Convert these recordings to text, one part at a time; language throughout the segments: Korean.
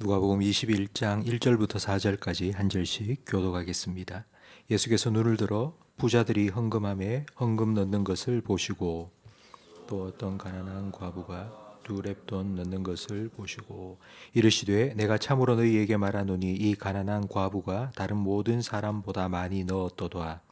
누가복음 21장 1절부터 4절까지 한 절씩 교독하겠습니다. 예수께서 눈을 들어 부자들이 헌금함에 헌금 넣는 것을 보시고 또 어떤 가난한 과부가 두 랩돈 넣는 것을 보시고 이르시되 내가 참으로 너희에게 말하노니 이 가난한 과부가 다른 모든 사람보다 많이 넣었도다.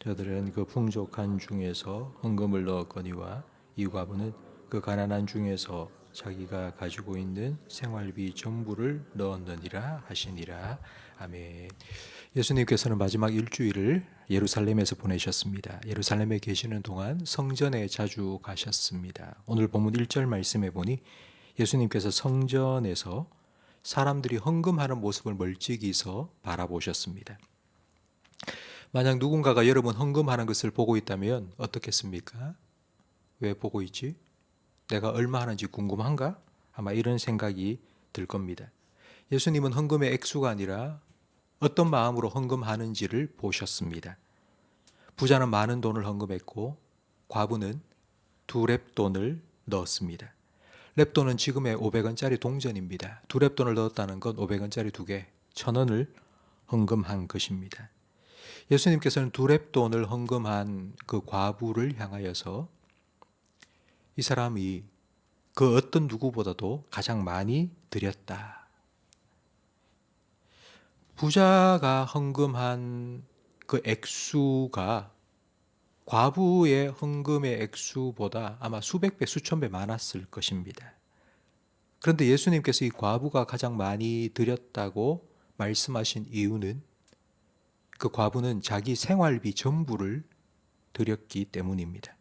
저들은 그 풍족한 중에서 헌금을 넣었거니와 이 과부는 그 가난한 중에서 자기가 가지고 있는 생활비 전부를 넣었느니라 하시니라. 아멘. 예수님께서는 마지막 일주일을 예루살렘에서 보내셨습니다. 예루살렘에 계시는 동안 성전에 자주 가셨습니다. 오늘 본문 1절 말씀해 보니 예수님께서 성전에서 사람들이 헌금하는 모습을 멀찍이서 바라보셨습니다. 만약 누군가가 여러분 헌금하는 것을 보고 있다면 어떻겠습니까? 왜 보고 있지? 내가 얼마 하는지 궁금한가? 아마 이런 생각이 들 겁니다. 예수님은 헌금의 액수가 아니라 어떤 마음으로 헌금하는지를 보셨습니다. 부자는 많은 돈을 헌금했고 과부는 두 랩돈을 넣었습니다. 랩돈은 지금의 500원짜리 동전입니다. 두 랩돈을 넣었다는 건 500원짜리 두 개, 천 원을 헌금한 것입니다. 예수님께서는 두 랩돈을 헌금한 그 과부를 향하여서 이 사람이 그 어떤 누구보다도 가장 많이 드렸다. 부자가 헌금한 그 액수가 과부의 헌금의 액수보다 아마 수백 배, 수천 배 많았을 것입니다. 그런데 예수님께서 이 과부가 가장 많이 드렸다고 말씀하신 이유는 그 과부는 자기 생활비 전부를 드렸기 때문입니다.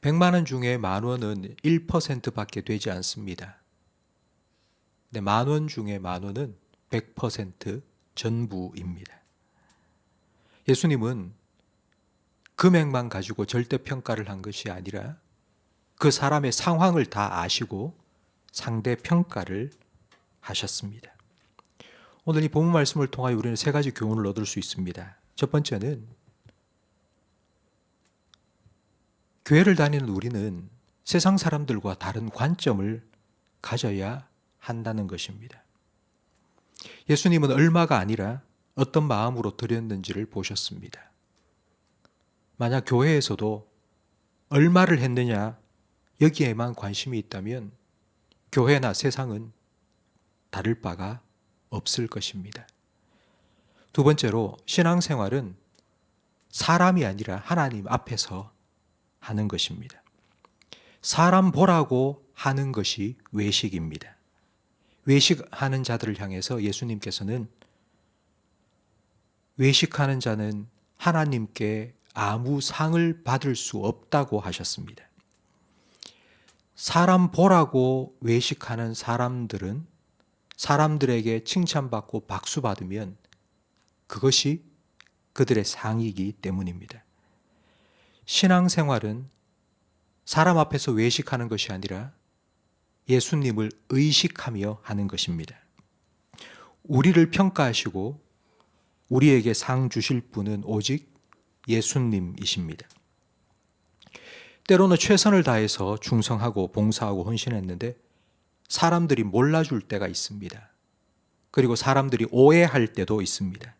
100만 원 중에 만 원은 1%밖에 되지 않습니다. 근데 만 원 중에 만 원은 100% 전부입니다. 예수님은 금액만 가지고 절대 평가를 한 것이 아니라 그 사람의 상황을 다 아시고 상대 평가를 하셨습니다. 오늘 이 본문 말씀을 통하여 우리는 세 가지 교훈을 얻을 수 있습니다. 첫 번째는 교회를 다니는 우리는 세상 사람들과 다른 관점을 가져야 한다는 것입니다. 예수님은 얼마가 아니라 어떤 마음으로 드렸는지를 보셨습니다. 만약 교회에서도 얼마를 했느냐 여기에만 관심이 있다면 교회나 세상은 다를 바가 없을 것입니다. 두 번째로 신앙생활은 사람이 아니라 하나님 앞에서 하는 것입니다. 사람 보라고 하는 것이 외식입니다. 외식하는 자들을 향해서 예수님께서는 외식하는 자는 하나님께 아무 상을 받을 수 없다고 하셨습니다. 사람 보라고 외식하는 사람들은 사람들에게 칭찬받고 박수 받으면 그것이 그들의 상이기 때문입니다. 신앙생활은 사람 앞에서 외식하는 것이 아니라 예수님을 의식하며 하는 것입니다. 우리를 평가하시고 우리에게 상 주실 분은 오직 예수님이십니다. 때로는 최선을 다해서 충성하고 봉사하고 헌신했는데 사람들이 몰라줄 때가 있습니다. 그리고 사람들이 오해할 때도 있습니다.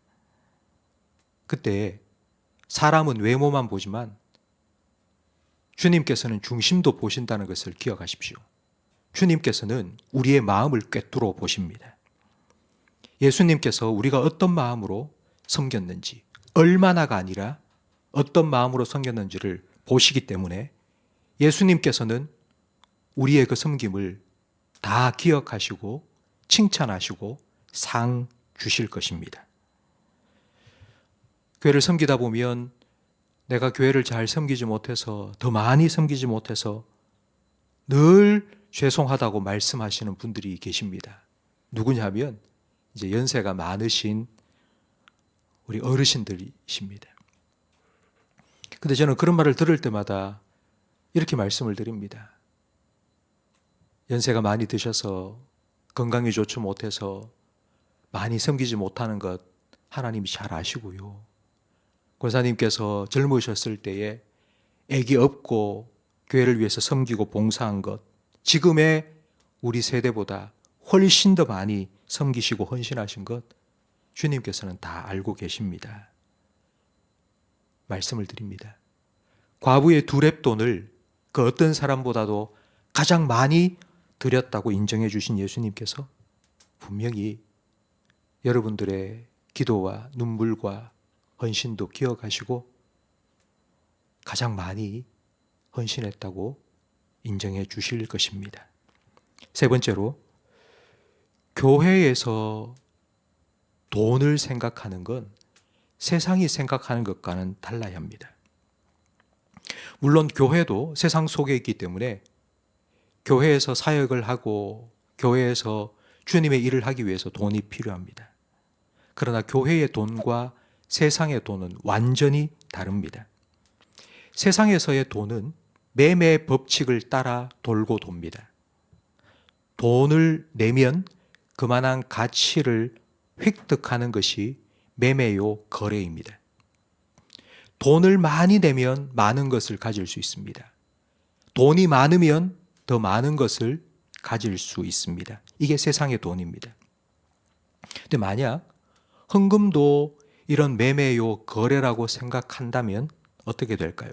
그때 사람은 외모만 보지만 주님께서는 중심도 보신다는 것을 기억하십시오. 주님께서는 우리의 마음을 꿰뚫어 보십니다. 예수님께서 우리가 어떤 마음으로 섬겼는지, 얼마나가 아니라 어떤 마음으로 섬겼는지를 보시기 때문에 예수님께서는 우리의 그 섬김을 다 기억하시고 칭찬하시고 상 주실 것입니다. 교회를 섬기다 보면 내가 교회를 잘 섬기지 못해서 더 많이 섬기지 못해서 늘 죄송하다고 말씀하시는 분들이 계십니다. 누구냐면 이제 연세가 많으신 우리 어르신들이십니다. 근데 저는 그런 말을 들을 때마다 이렇게 말씀을 드립니다. 연세가 많이 드셔서 건강이 좋지 못해서 많이 섬기지 못하는 것 하나님이 잘 아시고요. 권사님께서 젊으셨을 때에 애기 없고 교회를 위해서 섬기고 봉사한 것 지금의 우리 세대보다 훨씬 더 많이 섬기시고 헌신하신 것 주님께서는 다 알고 계십니다. 말씀을 드립니다. 과부의 두 랩돈을 그 어떤 사람보다도 가장 많이 드렸다고 인정해 주신 예수님께서 분명히 여러분들의 기도와 눈물과 헌신도 기억하시고 가장 많이 헌신했다고 인정해 주실 것입니다. 세 번째로 교회에서 돈을 생각하는 건 세상이 생각하는 것과는 달라야 합니다. 물론 교회도 세상 속에 있기 때문에 교회에서 사역을 하고 교회에서 주님의 일을 하기 위해서 돈이 필요합니다. 그러나 교회의 돈과 세상의 돈은 완전히 다릅니다. 세상에서의 돈은 매매 법칙을 따라 돌고 돕니다. 돈을 내면 그만한 가치를 획득하는 것이 매매요 거래입니다. 돈을 많이 내면 많은 것을 가질 수 있습니다. 돈이 많으면 더 많은 것을 가질 수 있습니다. 이게 세상의 돈입니다. 근데 만약 헌금도 이런 매매요 거래라고 생각한다면 어떻게 될까요?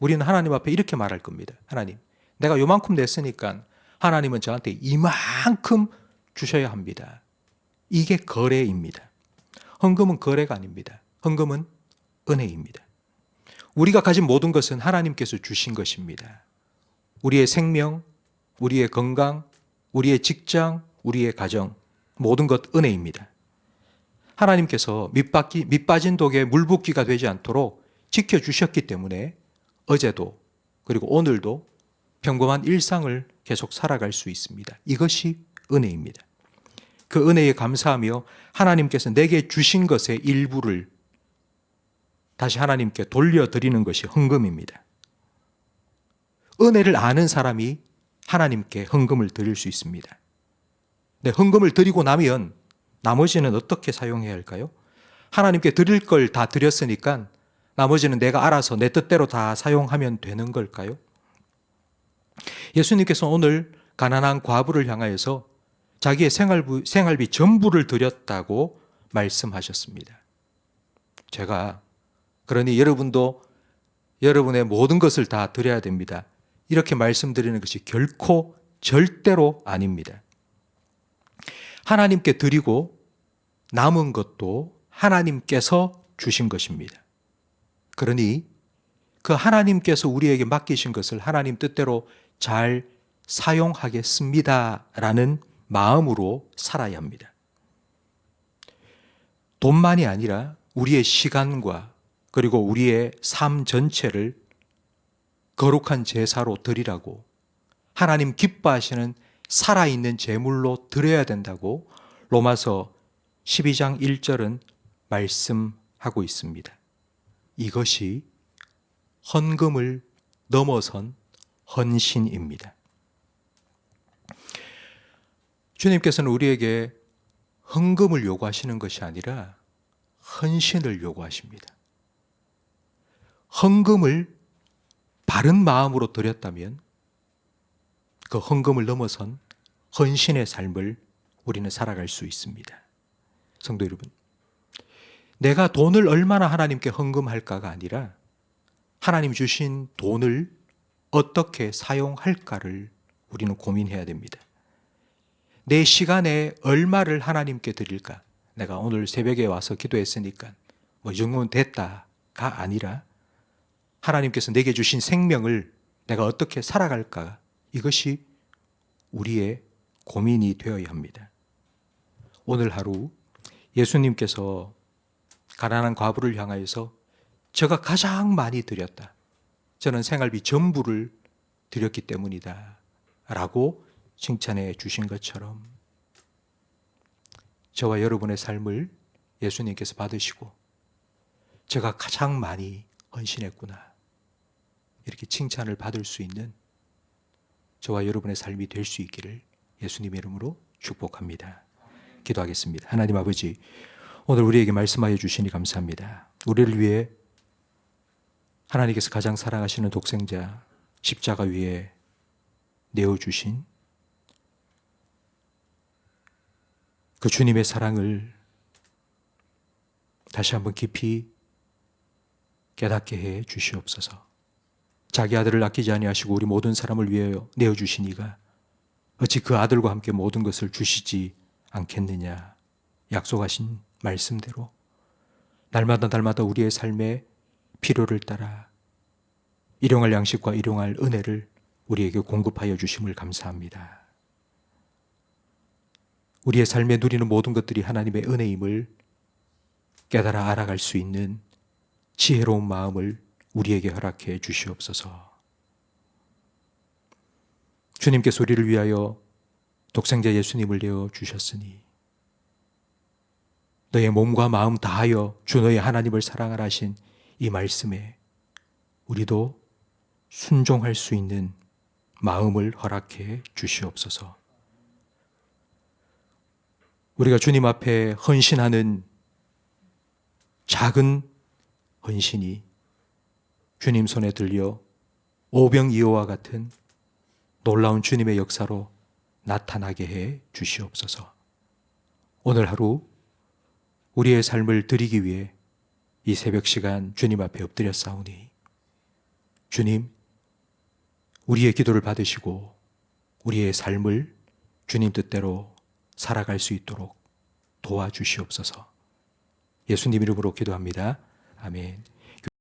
우리는 하나님 앞에 이렇게 말할 겁니다. 하나님, 내가 요만큼 냈으니까 하나님은 저한테 이만큼 주셔야 합니다. 이게 거래입니다. 헌금은 거래가 아닙니다. 헌금은 은혜입니다. 우리가 가진 모든 것은 하나님께서 주신 것입니다. 우리의 생명, 우리의 건강, 우리의 직장, 우리의 가정, 모든 것 은혜입니다. 하나님께서 밑바퀴, 밑빠진 독에 물붓기가 되지 않도록 지켜주셨기 때문에 어제도 그리고 오늘도 평범한 일상을 계속 살아갈 수 있습니다. 이것이 은혜입니다. 그 은혜에 감사하며 하나님께서 내게 주신 것의 일부를 다시 하나님께 돌려드리는 것이 헌금입니다. 은혜를 아는 사람이 하나님께 헌금을 드릴 수 있습니다. 네, 헌금을 드리고 나면 나머지는 어떻게 사용해야 할까요? 하나님께 드릴 걸 다 드렸으니까 나머지는 내가 알아서 내 뜻대로 다 사용하면 되는 걸까요? 예수님께서 오늘 가난한 과부를 향하여서 자기의 생활비, 생활비 전부를 드렸다고 말씀하셨습니다. 제가 그러니 여러분도 여러분의 모든 것을 다 드려야 됩니다. 이렇게 말씀드리는 것이 결코 절대로 아닙니다. 하나님께 드리고 남은 것도 하나님께서 주신 것입니다. 그러니 그 하나님께서 우리에게 맡기신 것을 하나님 뜻대로 잘 사용하겠습니다. 라는 마음으로 살아야 합니다. 돈만이 아니라 우리의 시간과 그리고 우리의 삶 전체를 거룩한 제사로 드리라고 하나님 기뻐하시는 살아있는 제물로 드려야 된다고 로마서 12장 1절은 말씀하고 있습니다. 이것이 헌금을 넘어선 헌신입니다. 주님께서는 우리에게 헌금을 요구하시는 것이 아니라 헌신을 요구하십니다. 헌금을 바른 마음으로 드렸다면 그 헌금을 넘어선 헌신의 삶을 우리는 살아갈 수 있습니다. 성도 여러분, 내가 돈을 얼마나 하나님께 헌금할까가 아니라 하나님 주신 돈을 어떻게 사용할까를 우리는 고민해야 됩니다. 내 시간에 얼마를 하나님께 드릴까? 내가 오늘 새벽에 와서 기도했으니까 뭐 정도는 됐다가 아니라 하나님께서 내게 주신 생명을 내가 어떻게 살아갈까? 이것이 우리의 고민이 되어야 합니다. 오늘 하루 예수님께서 가난한 과부를 향하여서 제가 가장 많이 드렸다. 저는 생활비 전부를 드렸기 때문이다. 라고 칭찬해 주신 것처럼 저와 여러분의 삶을 예수님께서 받으시고 제가 가장 많이 헌신했구나. 이렇게 칭찬을 받을 수 있는 저와 여러분의 삶이 될 수 있기를 예수님 이름으로 축복합니다. 기도하겠습니다. 하나님 아버지, 오늘 우리에게 말씀하여 주시니 감사합니다. 우리를 위해 하나님께서 가장 사랑하시는 독생자 십자가 위에 내어 주신 그 주님의 사랑을 다시 한번 깊이 깨닫게 해 주시옵소서. 자기 아들을 아끼지 아니하시고 우리 모든 사람을 위하여 내어 주시니가 어찌 그 아들과 함께 모든 것을 주시지 않겠느냐 약속하신 말씀대로 날마다 날마다 우리의 삶의 필요를 따라 일용할 양식과 일용할 은혜를 우리에게 공급하여 주심을 감사합니다. 우리의 삶에 누리는 모든 것들이 하나님의 은혜임을 깨달아 알아갈 수 있는 지혜로운 마음을 우리에게 허락해 주시옵소서. 주님께서 우리를 위하여 독생자 예수님을 내어 주셨으니 너의 몸과 마음 다하여 주 너의 하나님을 사랑하라 하신 이 말씀에 우리도 순종할 수 있는 마음을 허락해 주시옵소서. 우리가 주님 앞에 헌신하는 작은 헌신이 주님 손에 들려 오병이어와 같은 놀라운 주님의 역사로 나타나게 해 주시옵소서. 오늘 하루 우리의 삶을 드리기 위해 이 새벽 시간 주님 앞에 엎드려 싸우니 주님 우리의 기도를 받으시고 우리의 삶을 주님 뜻대로 살아갈 수 있도록 도와주시옵소서. 예수님 이름으로 기도합니다. 아멘.